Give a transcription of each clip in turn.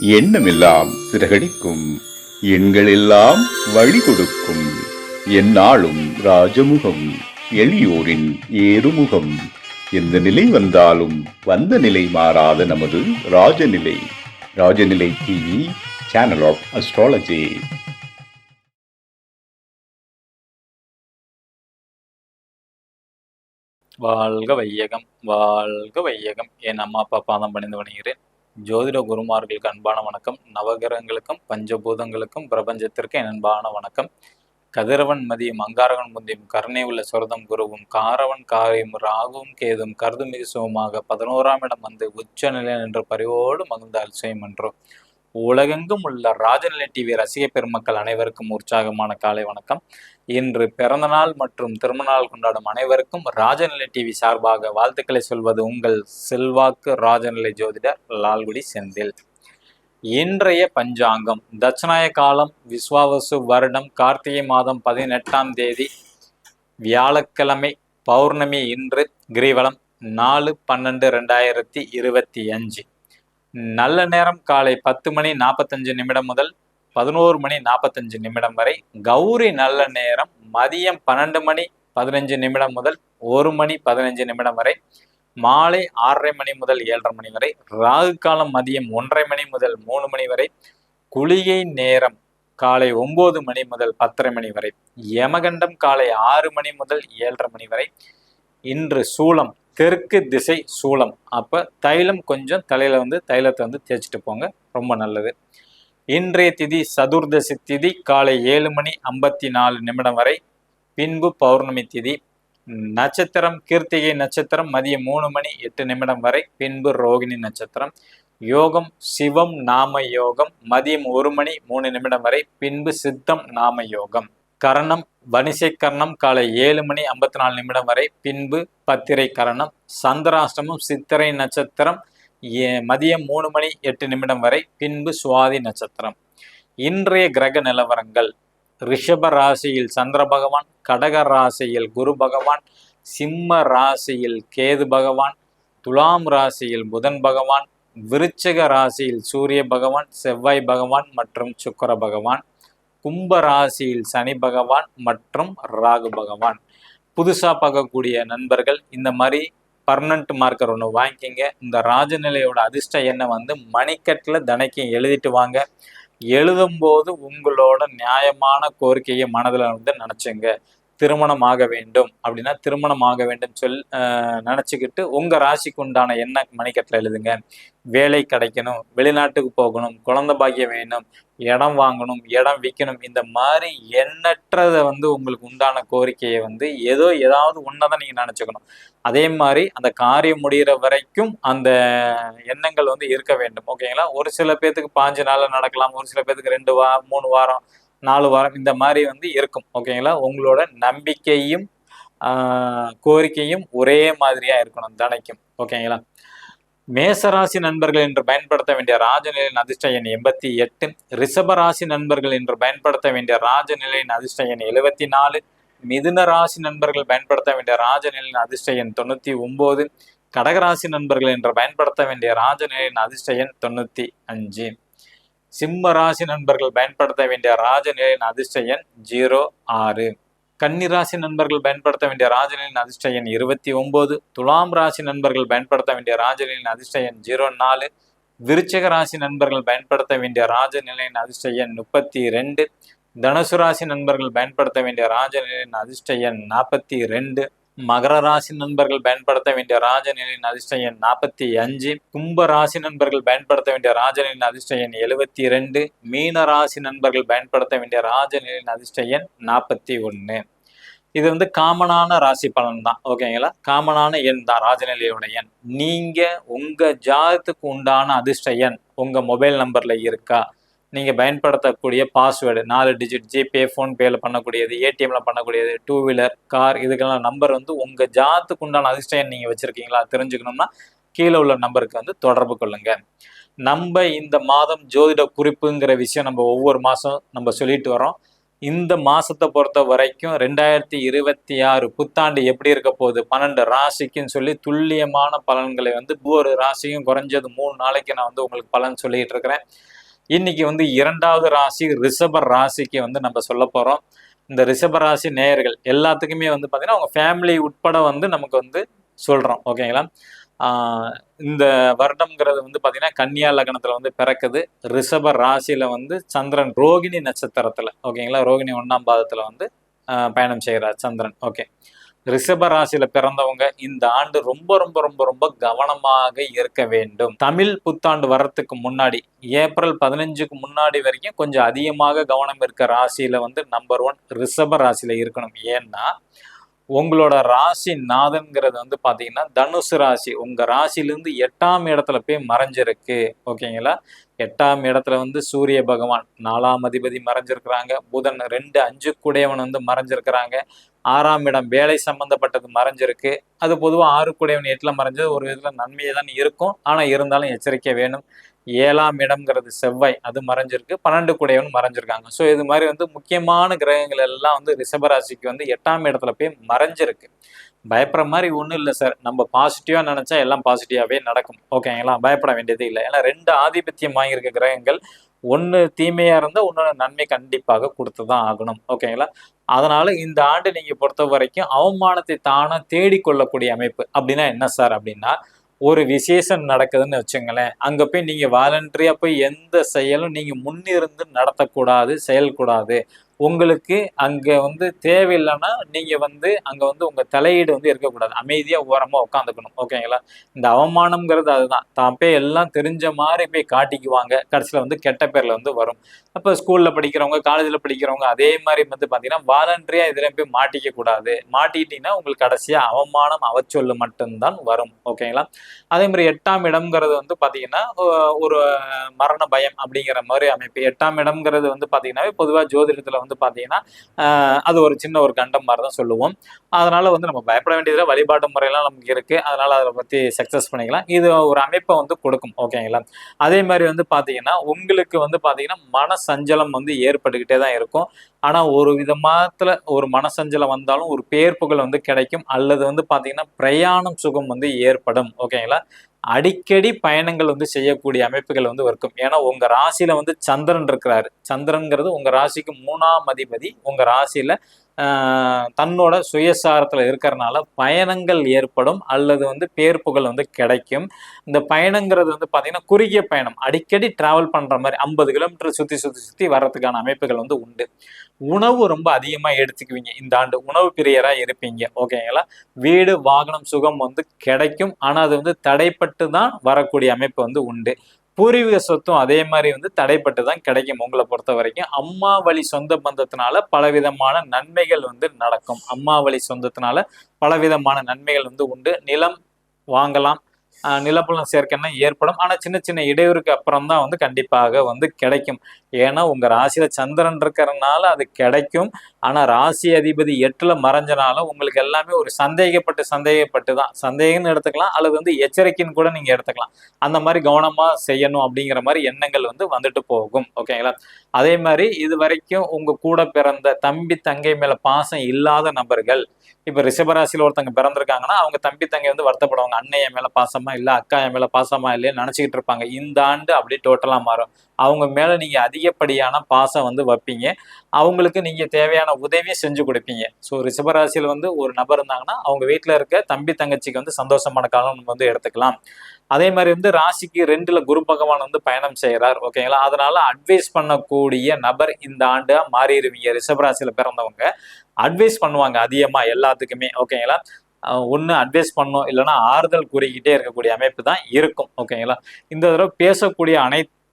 எண்ணமெல்லாம் சிறகடிக்கும். எண்களெல்லாம் வழி கொடுக்கும் எந்நாளும் ராஜமுகம் எளியோரின் ஏறுமுகம். எந்த நிலை வந்தாலும் வந்த நிலை மாறாத நமது Rajanilai. Rajanilai TV channel of astrology வாழ்க வையகம் வாழ்க வையகம். என் அம்மா அப்பா பாதம் பணிந்து வணங்குகிறேன். ஜோதிட குருமார்களுக்கு அன்பான வணக்கம். நவகிரகங்களுக்கும் பஞ்சபூதங்களுக்கும் பிரபஞ்சத்திற்கு அன்பான வணக்கம். கதிரவன் மதியம் அங்காரகன் முந்தியும் கருணை உள்ள சுரதம் குருவும் காரவன் காரியம் ராகுவும் கேதும் கருதுமிகு சுகமாக பதினோராம் இடம் வந்து உச்ச நிலை என்ற பரிவோடு மகிழ்ந்தால் செய்யும் என்றோம். உலகெங்கும் உள்ள ராஜநிலை டிவி ரசிக பெருமக்கள் அனைவருக்கும் உற்சாகமான காலை வணக்கம். இன்று பிறந்தநாள் மற்றும் திருமணநாள் கொண்டாடும் அனைவருக்கும் ராஜநிலை டிவி சார்பாக வாழ்த்துக்களை சொல்வது உங்கள் செல்வாக்கு ராஜநிலை ஜோதிடர் லால்குடி செந்தில். இன்றைய பஞ்சாங்கம் தட்சநாய காலம் விஸ்வாவசு வருடம் கார்த்திகை மாதம் பதினெட்டாம் தேதி வியாழக்கிழமை பௌர்ணமி இன்று கிரிவலம் நாலு பன்னெண்டு ரெண்டாயிரத்தி இருபத்தி அஞ்சு. நல்ல நேரம் காலை பத்து மணி நாற்பத்தஞ்சு நிமிடம் முதல் பதினோரு மணி நாற்பத்தஞ்சு நிமிடம் வரை. கௌரி நல்ல நேரம் மதியம் பன்னெண்டு மணி பதினஞ்சு நிமிடம் முதல் ஒரு மணி பதினஞ்சு நிமிடம் வரை. மாலை ஆறரை மணி முதல் ஏழரை மணி வரை. ராகு காலம் மதியம் ஒன்றரை மணி முதல் மூணு மணி வரை. குளிகை நேரம் காலை ஒன்பது மணி முதல் பத்தரை மணி வரை. யமகண்டம் காலை ஆறு மணி முதல் ஏழரை மணி வரை. இன்று சூலம் தெற்கு திசை சூலம் அப்போ தைலம் கொஞ்சம் தலையில் வந்து தைலத்தை வந்து தேய்ச்சிட்டு போங்க. ரொம்ப நல்லது. இன்றைய திதி சதுர்தசி திதி காலை ஏழு மணி ஐம்பத்தி நாலு நிமிடம் வரை. பின்பு பௌர்ணமி திதி. நட்சத்திரம் கீர்த்திகை நட்சத்திரம் மதியம் மூணு மணி எட்டு நிமிடம் வரை. பின்பு ரோகிணி நட்சத்திரம். யோகம் சிவம் நாம யோகம். மதியம் ஒரு மணி மூணு நிமிடம் வரை. பின்பு சித்தம் நாம யோகம். கரணம் வனிசை கரணம் காலை ஏழு மணி ஐம்பத்தி நாலு நிமிடம் வரை பின்பு பத்திரை கரணம் சந்திராஷ்டமம் சித்திரை நட்சத்திரம் ஏ- மதியம் மூணு மணி எட்டு நிமிடம் வரை பின்பு சுவாதி நட்சத்திரம். இன்றைய கிரக நிலவரங்கள். ரிஷப ராசியில் சந்திர பகவான் கடக ராசியில் குரு பகவான் சிம்ம ராசியில் கேது பகவான் துலாம் ராசியில் புதன் பகவான் விருச்சக ராசியில் சூரிய பகவான் செவ்வாய் பகவான் மற்றும் சுக்கர பகவான். கும்ப ராசியில் சனி பகவான் மற்றும் ராகு பகவான். புதுசா பார்க்கக்கூடிய நண்பர்கள் இந்த மாதிரி பர்மனண்ட் மார்க்கர் ஒன்று வாங்கிக்கிங்க. இந்த ராஜநிலையோட அதிர்ஷ்ட என்ன வந்து மணிக்கட்டில் தினைக்கும் எழுதிட்டு வாங்க. எழுதும்போது உங்களோட நியாயமான கோரிக்கையை மனதில் வந்து நினச்சிங்க. திருமணம் ஆக வேண்டும் அப்படின்னா திருமணம் ஆக வேண்டும் சொல் நினச்சிக்கிட்டு உங்கள் ராசிக்கு உண்டான என்ன மணிக்கட்டில் எழுதுங்க. வேலை கிடைக்கணும் வெளிநாட்டுக்கு போகணும் குழந்தை பாக்கியம் வேணும் இடம் வாங்கணும் இடம் விற்கணும் இந்த மாதிரி எண்ணற்றதை வந்து உங்களுக்கு உண்டான கோரிக்கையை வந்து ஏதோ ஏதாவது ஒன்றதான் நீங்கள் நினச்சிக்கணும். அதே மாதிரி அந்த காரியம் முடிகிற வரைக்கும் அந்த எண்ணங்கள் வந்து இருக்க வேண்டும். ஓகேங்களா? ஒரு சில பேர்த்துக்கு பாஞ்சு நாளில் நடக்கலாம் ஒரு சில பேர்த்துக்கு ரெண்டு வா மூணு வாரம் நாலு வாரம் இந்த மாதிரி வந்து இருக்கும் ஓகேங்களா உங்களோட நம்பிக்கையும் கோரிக்கையும் ஒரே மாதிரியா இருக்கணும் தனைக்கும் ஓகேங்களா மேசராசி நண்பர்கள் என்று பயன்படுத்த வேண்டிய ராஜநிலையின் அதிர்ஷ்ட எண் எண்பத்தி எட்டு ரிஷபராசி நண்பர்கள் என்று பயன்படுத்த வேண்டிய ராஜநிலையின் அதிர்ஷ்ட எண் எழுபத்தி நாலு மிதுன ராசி நண்பர்கள் பயன்படுத்த வேண்டிய ராஜநிலையின் அதிர்ஷ்ட எண் தொண்ணூத்தி ஒன்பது கடகராசி நண்பர்கள் என்று பயன்படுத்த வேண்டிய ராஜநிலையின் அதிர்ஷ்ட எண் தொண்ணூத்தி அஞ்சு. சிம்ம ராசி நண்பர்கள் பயன்படுத்த வேண்டிய ராஜநிலையின் அதிர்ஷ்ட எண் ஜீரோ ஆறு. கன்னிராசி நண்பர்கள் பயன்படுத்த வேண்டிய ராஜநிலையின் அதிர்ஷ்ட எண் இருபத்தி ஒன்பது துலாம் ராசி நண்பர்கள் பயன்படுத்த வேண்டிய ராஜநிலையின் அதிர்ஷ்ட எண் ஜீரோ நாலு. விருச்சக ராசி நண்பர்கள் பயன்படுத்த வேண்டிய ராஜநிலையின் அதிர்ஷ்ட எண் முப்பத்தி ரெண்டு. தனுசு ராசி நண்பர்கள் பயன்படுத்த வேண்டிய ராஜநிலையின் அதிர்ஷ்ட எண் நாற்பத்தி ரெண்டு. மகர ராசி நண்பர்கள் பயன்படுத்த வேண்டிய ராஜநிலையின் அதிர்ஷ்ட எண் நாற்பத்தி அஞ்சு. கும்ப ராசி நண்பர்கள் பயன்படுத்த வேண்டிய ராஜநிலையின் அதிர்ஷ்ட எண் எழுபத்தி ரெண்டு மீன ராசி நண்பர்கள் பயன்படுத்த வேண்டிய ராஜநிலையின் அதிர்ஷ்ட எண் நாற்பத்தி ஒன்று. இது வந்து காமனான ராசி பலன் தான் ஓகேங்களா? காமனான எண் தான் ராஜநிலையோட எண். நீங்க உங்க ஜாதத்துக்கு உண்டான அதிர்ஷ்ட எண் உங்க மொபைல் நம்பர்ல இருக்கா? நீங்கள் பயன்படுத்தக்கூடிய பாஸ்வேர்டு நாலு டிஜிட் ஜிபே ஃபோன்பேயில் பண்ணக்கூடியது ஏடிஎம்ல பண்ணக்கூடியது டூ வீலர் கார் இதுக்கெல்லாம் நம்பர் வந்து உங்கள் ஜாத்துக்கு உண்டான அதிர்ஷ்டம் நீங்கள் வச்சுருக்கீங்களா? தெரிஞ்சுக்கணும்னா கீழே உள்ள நம்பருக்கு வந்து தொடர்பு கொள்ளுங்க. நம்ம இந்த மாதம் ஜோதிட குறிப்புங்கிற விஷயம் நம்ம ஒவ்வொரு மாதம் நம்ம சொல்லிட்டு வரோம் இந்த மாதத்தை பொறுத்த வரைக்கும் ரெண்டாயிரத்தி இருபத்தி ஆறு புத்தாண்டு எப்படி இருக்க போகுது? பன்னெண்டு ராசிக்குன்னு சொல்லி துல்லியமான பலன்களை வந்து ஒவ்வொரு ராசியும் குறைஞ்சது மூணு நாளைக்கு நான் வந்து உங்களுக்கு பலன் சொல்லிகிட்டு இருக்கிறேன். இன்னைக்கு வந்து இரண்டாவது ராசி ரிஷப ராசிக்கு வந்து நம்ம சொல்ல போகிறோம் இந்த ரிஷப ராசி நேயர்கள் எல்லாத்துக்குமே வந்து பார்த்தீங்கன்னா அவங்க ஃபேமிலி உட்பட வந்து நமக்கு வந்து சொல்கிறோம் ஓகேங்களா இந்த வருடம்ங்கிறது வந்து பார்த்தீங்கன்னா கன்னியா லக்னத்தில் வந்து பிறக்குது. ரிஷப ராசியில் வந்து சந்திரன் ரோகிணி நட்சத்திரத்தில் ஓகேங்களா ரோகிணி ஒன்றாம் பாதத்தில் வந்து பயணம் செய்கிறார் சந்திரன். ஓகே ரிஷப ராசியில பிறந்தவங்க இந்த ஆண்டு ரொம்ப ரொம்ப ரொம்ப ரொம்ப கவனமாக இருக்க வேண்டும். தமிழ் புத்தாண்டு வர்றதுக்கு முன்னாடி ஏப்ரல் பதினஞ்சுக்கு முன்னாடி வரைக்கும் கொஞ்சம் அதிகமாக கவனம் இருக்க ராசியில வந்து நம்பர் ஒன் ரிஷப ராசியில இருக்கணும். ஏன்னா உங்களோட ராசி நாதன்கிறது வந்து பார்த்தீங்கன்னா தனுசு ராசி. உங்கள் ராசிலேருந்து எட்டாம் இடத்துல போய் மறைஞ்சிருக்கு. ஓகேங்களா? எட்டாம் இடத்துல வந்து சூரிய பகவான் நாலாம் அதிபதி மறைஞ்சிருக்கிறாங்க. புதன் ரெண்டு அஞ்சு கூடையவன் வந்து மறைஞ்சிருக்கிறாங்க. ஆறாம் இடம் வேலை சம்பந்தப்பட்டது மறைஞ்சிருக்கு. அது பொதுவாக ஆறு கூடையவன் எட்டில் மறைஞ்சது. ஒரு விதத்தில் நன்மையை தான் இருக்கும். ஆனால் இருந்தாலும் எச்சரிக்கை வேணும். ஏழாம் இடம்ங்கிறது செவ்வாய் அது மறைஞ்சிருக்கு. பன்னெண்டு கூடையவன் மறைஞ்சிருக்காங்க. ஸோ இது மாதிரி வந்து முக்கியமான கிரகங்கள் எல்லாம் வந்து ரிஷபராசிக்கு வந்து எட்டாம் இடத்துல போய் மறைஞ்சிருக்கு. பயப்படுற மாதிரி ஒன்றும் இல்லை சார் நம்ம பாசிட்டிவாக நினச்சா எல்லாம் பாசிட்டிவாகவே நடக்கும். ஓகேங்களா பயப்பட வேண்டியது இல்லை. ஏன்னா ரெண்டு ஆதிபத்தியம் வாங்கியிருக்க கிரகங்கள் ஒன்று தீமையாக இருந்தால் ஒன்று நன்மை கண்டிப்பாக கொடுத்து தான் ஆகணும் ஓகேங்களா அதனால் இந்த ஆண்டு நீங்கள் பொறுத்த வரைக்கும் அவமானத்தை தானே தேடிக்கொள்ளக்கூடிய அமைப்பு அப்படின்னா என்ன சார் அப்படின்னா ஒரு விசேஷம் நடக்குதுன்னு வச்சுங்களேன் அங்கே போய் நீங்கள் வாலண்டரியாக போய் எந்த செயலும் நீங்கள் முன்னிருந்து நடத்தக்கூடாது செயல்கூடாது. உங்களுக்கு அங்கே வந்து தேவையில்லைன்னா நீங்கள் வந்து அங்கே வந்து உங்கள் தலையீடு வந்து இருக்கக்கூடாது. அமைதியாக ஓரமாக உட்காந்துக்கணும். ஓகேங்களா? இந்த அவமானம்ங்கிறது அதுதான். தான் போய் எல்லாம் தெரிஞ்ச மாதிரி போய் காட்டிக்குவாங்க. கடைசியில் வந்து கெட்ட பேரில் வந்து வரும். அப்போ ஸ்கூலில் படிக்கிறவங்க காலேஜில் படிக்கிறவங்க அதே மாதிரி வந்து பார்த்தீங்கன்னா வாலண்டரியாக இதில் போய் மாட்டிக்க கூடாது. மாட்டிக்கிட்டீங்கன்னா உங்களுக்கு கடைசியாக அவமானம் அவச்சொல்லு மட்டும்தான் வரும். ஓகேங்களா? அதே மாதிரி எட்டாம் இடம்ங்கிறது வந்து பார்த்தீங்கன்னா ஒரு மரண பயம் அப்படிங்கிற மாதிரி அமைப்பு. எட்டாம் இடம்ங்கிறது வந்து பார்த்தீங்கன்னா பொதுவாக ஜோதிடத்தில் வந்து பாத்தீங்கன்னா பார்த்தீங்கன்னா அது ஒரு சின்ன ஒரு கண்டம் மாதிரி தான் சொல்லுவோம். அதனால வந்து நம்ம பயப்பட வேண்டியதுல வழிபாட்டு முறையெல்லாம் நமக்கு இருக்கு. அதனால அதை பத்தி சக்ஸஸ் பண்ணிக்கலாம். இது ஒரு அமைப்பை வந்து கொடுக்கும். ஓகேங்களா அதே மாதிரி வந்து பார்த்தீங்கன்னா உங்களுக்கு வந்து பார்த்தீங்கன்னா மன சஞ்சலம் வந்து ஏற்பட்டுக்கிட்டே தான் இருக்கும். ஆனால் ஒரு விதமாத்துல ஒரு மனசஞ்சலம் வந்தாலும் ஒரு பேர்ப்புகள் வந்து கிடைக்கும். அல்லது வந்து பார்த்தீங்கன்னா பிரயாணம் சுகம் வந்து ஏற்படும். ஓகேங்களா அடிக்கடி பயணங்கள் வந்து செய்யக்கூடிய அமைப்புகள் வந்து இருக்கும். ஏன்னா உங்க ராசியில வந்து சந்திரன் இருக்கிறாரு. சந்திரன்கிறது உங்க ராசிக்கு மூணாம் அதிபதி. உங்க ராசியில தன்னோட சுயசாரத்தில் இருக்கிறனால பயணங்கள் ஏற்படும் அல்லது வந்து பேர்ப்புகள் வந்து கிடைக்கும். இந்த பயணங்கிறது வந்து பார்த்திங்கன்னா குறுகிய பயணம். அடிக்கடி ட்ராவல் பண்ணுற மாதிரி ஐம்பது கிலோமீட்டர் சுற்றி சுற்றி சுற்றி வர்றதுக்கான அமைப்புகள் வந்து உண்டு. உணவு ரொம்ப அதிகமாக எடுத்துக்குவீங்க. இந்த ஆண்டு உணவு பிரியராக இருப்பீங்க. ஓகேங்களா? வீடு வாகனம் சுகம் வந்து கிடைக்கும். ஆனால் அது வந்து தடைப்பட்டு தான் வரக்கூடிய அமைப்பு வந்து உண்டு. பூர்வீக சொத்தும் அதே மாதிரி வந்து தடைப்பட்டு தான் கிடைக்கும் உங்களை பொறுத்த வரைக்கும். அம்மா வழி சொந்த பந்தத்தினால பலவிதமான நன்மைகள் வந்து நடக்கும். அம்மா வழி சொந்தத்தினால பலவிதமான நன்மைகள் வந்து உண்டு. நிலம் வாங்கலாம் நிலப்பலம் சேர்க்கைன்னா ஏற்படும். ஆனால் சின்ன சின்ன இடையூறுக்கு அப்புறம் தான் வந்து கண்டிப்பாக வந்து கிடைக்கும். ஏன்னா உங்க ராசியில சந்திரன் இருக்கிறதுனால அது கிடைக்கும். ஆனா ராசி அதிபதி எட்டுல மறைஞ்சனால உங்களுக்கு எல்லாமே ஒரு சந்தேகப்பட்டு சந்தேகப்பட்டு தான் சந்தேகம்னு எடுத்துக்கலாம். அல்லது வந்து எச்சரிக்கைன்னு கூட நீங்க எடுத்துக்கலாம். அந்த மாதிரி கவனமா செய்யணும் அப்படிங்கிற மாதிரி எண்ணங்கள் வந்து வந்துட்டு போகும். ஓகேங்களா? அதே மாதிரி இது வரைக்கும் உங்க கூட பிறந்த தம்பி தங்கை மேல பாசம் இல்லாத நபர்கள் இப்போ ரிஷபராசியில் ஒருத்தங்க பிறந்திருக்காங்கன்னா அவங்க தம்பி தங்கை வந்து வருத்தப்படுவாங்க. அண்ணன் என் மேல பாசமா இல்லை அக்கா என் மேலே பாசமா இல்லைன்னு நினச்சிக்கிட்டு இருப்பாங்க. இந்த ஆண்டு அப்படியே டோட்டலாக மாறும். அவங்க மேலே நீங்கள் அதிகப்படியான பாசம் வந்து வைப்பீங்க. அவங்களுக்கு நீங்கள் தேவையான உதவியை செஞ்சு கொடுப்பீங்க. ஸோ ரிஷபராசியில் வந்து ஒரு நபர் இருந்தாங்கன்னா அவங்க வீட்டில் இருக்க தம்பி தங்கச்சிக்கு வந்து சந்தோஷமான காலம் நம்ம வந்து எடுத்துக்கலாம். அதே மாதிரி வந்து ராசிக்கு ரெண்டுல குரு பகவான் வந்து பயணம் செய்கிறார் ஓகேங்களா அதனால அட்வைஸ் பண்ணக்கூடிய நபர் இந்த ஆண்டா மாறிடுவீங்க ரிஷபராசியில் பிறந்தவங்க. அட்வைஸ் பண்ணுவாங்க அதிகமாக எல்லாத்துக்குமே ஓகேங்களா ஒன்று அட்வைஸ் பண்ணும் இல்லைன்னா ஆறுதல் கூறிக்கிட்டே இருக்கக்கூடிய அமைப்பு தான் இருக்கும் ஓகேங்களா இந்த தடவை பேசக்கூடிய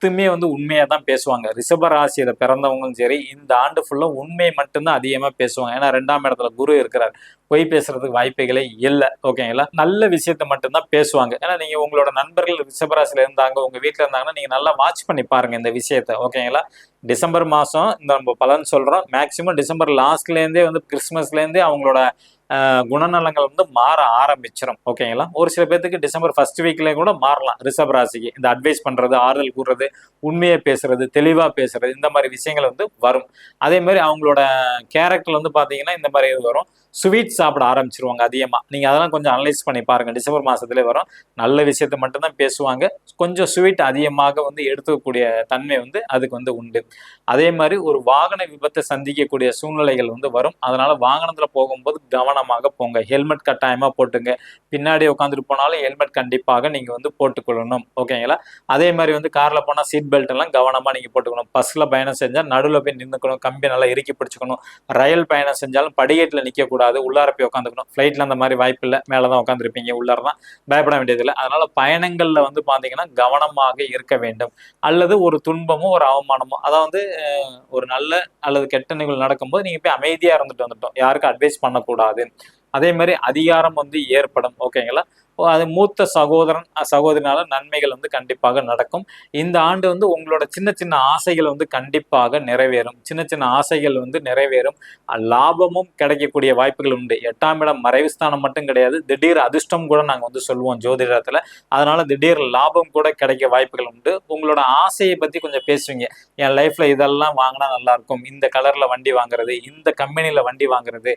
பத்துமே வந்து உண்மையாக தான் பேசுவாங்க. ரிஷப ராசியில் பிறந்தவங்களும் சரி இந்த ஆண்டு ஃபுல்லாக உண்மை மட்டும்தான் அதிகமாக பேசுவாங்க. ஏன்னா ரெண்டாம் இடத்துல குரு இருக்கிறார். பொய் பேசுறதுக்கு வாய்ப்புகளே இல்லை. ஓகேங்களா? நல்ல விஷயத்த மட்டும்தான் பேசுவாங்க. ஏன்னா நீங்கள் உங்களோட நண்பர்கள் ரிஷபராசியில் இருந்தாங்க உங்கள் வீட்டில் இருந்தாங்கன்னா நீங்கள் நல்லா வாட்ச் பண்ணி பாருங்க இந்த விஷயத்த. ஓகேங்களா? டிசம்பர் மாதம் இந்த நம்ம பலன் சொல்கிறோம் மேக்ஸிமம் டிசம்பர் லாஸ்ட்லேருந்தே வந்து கிறிஸ்மஸ்லேருந்தே அவங்களோட குணநலங்கள் வந்து மாற ஆரம்பிச்சிடும் ஓகேங்களா? ஒரு சில பேர்த்துக்கு டிசம்பர் ஃபர்ஸ்ட் வீக்லேயே கூட மாறலாம். ரிஷப் ராசிக்கு. இந்த அட்வைஸ் பண்ணுறது ஆறுதல் கூறுறது உண்மையை பேசுறது தெளிவாக பேசுறது இந்த மாதிரி விஷயங்கள் வந்து வரும். அதே மாதிரி அவங்களோட கேரக்டர் வந்து பார்த்தீங்கன்னா இந்த மாதிரி இது வரும். ஸ்வீட் சாப்பிட ஆரம்பிச்சிருவாங்க அதிகமாக நீங்கள் அதெல்லாம் கொஞ்சம் அனலைஸ் பண்ணி பாருங்கள் டிசம்பர் மாதத்துலேயே வரும். நல்ல விஷயத்த மட்டும்தான் பேசுவாங்க. கொஞ்சம் ஸ்வீட் அதிகமாக வந்து எடுத்துக்கக்கூடிய தன்மை வந்து அதுக்கு வந்து உண்டு. அதே மாதிரி ஒரு வாகன விபத்தை சந்திக்கக்கூடிய சூழ்நிலைகள் வந்து வரும். அதனால் வாகனத்தில் போகும்போது கவனம் நிதானமாக போங்க. ஹெல்மெட் கட்டாயமாக போட்டுங்க. பின்னாடி உட்காந்துட்டு போனாலும் ஹெல்மெட் கண்டிப்பாக நீங்கள் வந்து போட்டுக்கொள்ளணும். ஓகேங்களா அதே மாதிரி வந்து காரில் போனால் சீட் பெல்ட் எல்லாம் கவனமாக நீங்கள் போட்டுக்கணும். பஸ்ஸில் பயணம் செஞ்சால் நடுவில் போய் நின்றுக்கணும் கம்பி நல்லா இறுக்கி பிடிச்சிக்கணும். ரயில் பயணம் செஞ்சாலும் படிகேட்டில் நிற்கக்கூடாது கூடாது உள்ளார போய் உட்காந்துக்கணும். ஃப்ளைட்டில் அந்த மாதிரி வாய்ப்பு இல்லை. மேலதான் உட்காந்துருப்பீங்க உள்ளார தான் பயப்பட வேண்டியதில்லை அதனால் பயணங்களில் வந்து பார்த்தீங்கன்னா கவனமாக இருக்க வேண்டும். அல்லது ஒரு துன்பமோ ஒரு அவமானமோ அதாவது ஒரு நல்ல அல்லது கெட்ட நிகழ்வு நடக்கும்போது நீங்கள் போய் அமைதியாக இருந்துட்டு வந்துட்டோம். யாருக்கும் அட்வைஸ் பண்ணக்கூடாது. அதே மாதிரி அதிகாரம் வந்து ஏற்படும். ஓகேங்களா அது மூத்த சகோதரன் சகோதரினால நன்மைகள் வந்து கண்டிப்பாக நடக்கும். இந்த ஆண்டு வந்து உங்களோட சின்ன சின்ன ஆசைகள் வந்து கண்டிப்பாக நிறைவேறும். சின்ன சின்ன ஆசைகள் வந்து நிறைவேறும். லாபமும் கிடைக்கக்கூடிய வாய்ப்புகள் உண்டு. எட்டாம் இடம் மறைவு ஸ்தானம் மட்டும் கிடையாது. திடீர் அதிர்ஷ்டம் கூட நாங்கள் வந்து சொல்லுவோம் ஜோதிடத்தில். அதனால திடீர் லாபம் கூட கிடைக்க வாய்ப்புகள் உண்டு. உங்களோட ஆசையை பற்றி கொஞ்சம் பேசுவீங்க. என் லைஃப்ல இதெல்லாம் வாங்கினா நல்லா இருக்கும். இந்த கலர்ல வண்டி வாங்குறது இந்த கம்பெனியில் வண்டி வாங்குறது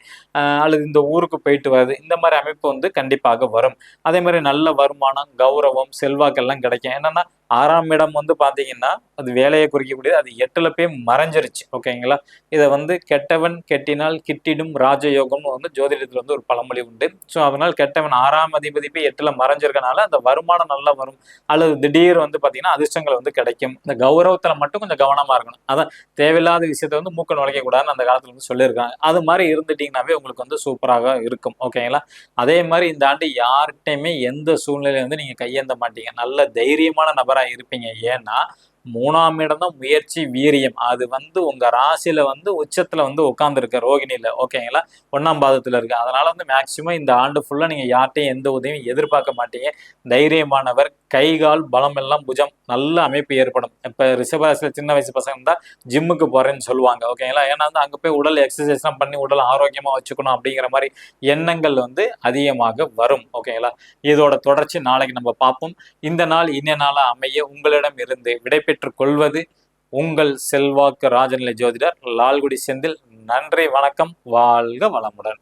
அல்லது இந்த ஊருக்கு போயிட்டு வர்றது இந்த மாதிரி அமைப்பு வந்து கண்டிப்பாக வரும். அதே மாதிரி நல்ல வருமானம் கௌரவம் செல்வாக்கெல்லாம் கிடைக்கும். என்னன்னா ஆறாம் இடம் வந்து பார்த்தீங்கன்னா அது வேலையை குறிக்கக்கூடியது. அது எட்டுல போய் மறைஞ்சிருச்சு. ஓகேங்களா? இதை வந்து கெட்டவன் கெட்டினால் கிட்டிடும் ராஜயோகம்னு வந்து ஜோதிடத்தில் வந்து ஒரு பழமொழி உண்டு. ஸோ அதனால் கெட்டவன் ஆறாம் அதிபதி போய் எட்டுல மறைஞ்சிருக்கனால அந்த வருமானம் நல்லா வரும். அல்லது திடீர் வந்து பார்த்தீங்கன்னா அதிர்ஷ்டங்கள் வந்து கிடைக்கும். இந்த கௌரவத்தில் மட்டும் கொஞ்சம் கவனமாக இருக்கணும். அதான் தேவையில்லாத விஷயத்தை வந்து மூக்க நுழைக்கக்கூடாதுன்னு அந்த காலத்தில் வந்து சொல்லியிருக்காங்க. அது மாதிரி இருந்துட்டிங்கனாவே உங்களுக்கு வந்து சூப்பராக இருக்கும். ஓகேங்களா? அதே மாதிரி இந்த ஆண்டு யார்கிட்டையுமே எந்த சூழ்நிலையில வந்து நீங்கள் கையேந்த மாட்டீங்க. நல்ல தைரியமான நபராக இருப்பீங்க. ஏன்னா மூணாம் இடம் தான் முயற்சி வீரியம். அது வந்து உங்க ராசியில வந்து உச்சத்துல வந்து உட்காந்துருக்க ரோகிணியில ஓகேங்களா ஒன்னாம் பாதத்துல இருக்கு. அதனால வந்து மேக்சிமம் இந்த ஆண்டு ஃபுல்லா நீங்க யார்ட்டையும் எந்த உதவியும் எதிர்பார்க்க மாட்டீங்க. தைரியமானவர் கை கால் பலம் எல்லாம் புஜம். நல்ல அமைப்பு ஏற்படும். இப்ப ரிஷபராசில சின்ன வயசு பசங்க இருந்தா ஜிம்முக்கு போறேன்னு சொல்லுவாங்க. ஓகேங்களா ஏன்னா வந்து அங்க போய் உடல் எக்ஸசைஸ்லாம் பண்ணி உடல் ஆரோக்கியமா வச்சுக்கணும் அப்படிங்கிற மாதிரி எண்ணங்கள் வந்து அதிகமாக வரும். ஓகேங்களா இதோட தொடர்ச்சி நாளைக்கு நம்ம பார்ப்போம். இந்த நாள் இன்ன நாளா அமைய உங்களிடம் இருந்து விடைபெற்றுக் கொள்வது உங்கள் செல்வாக்கு ராஜநிலை ஜோதிடர் லால்குடி செந்தில். நன்றி வணக்கம் வாழ்க வளமுடன்.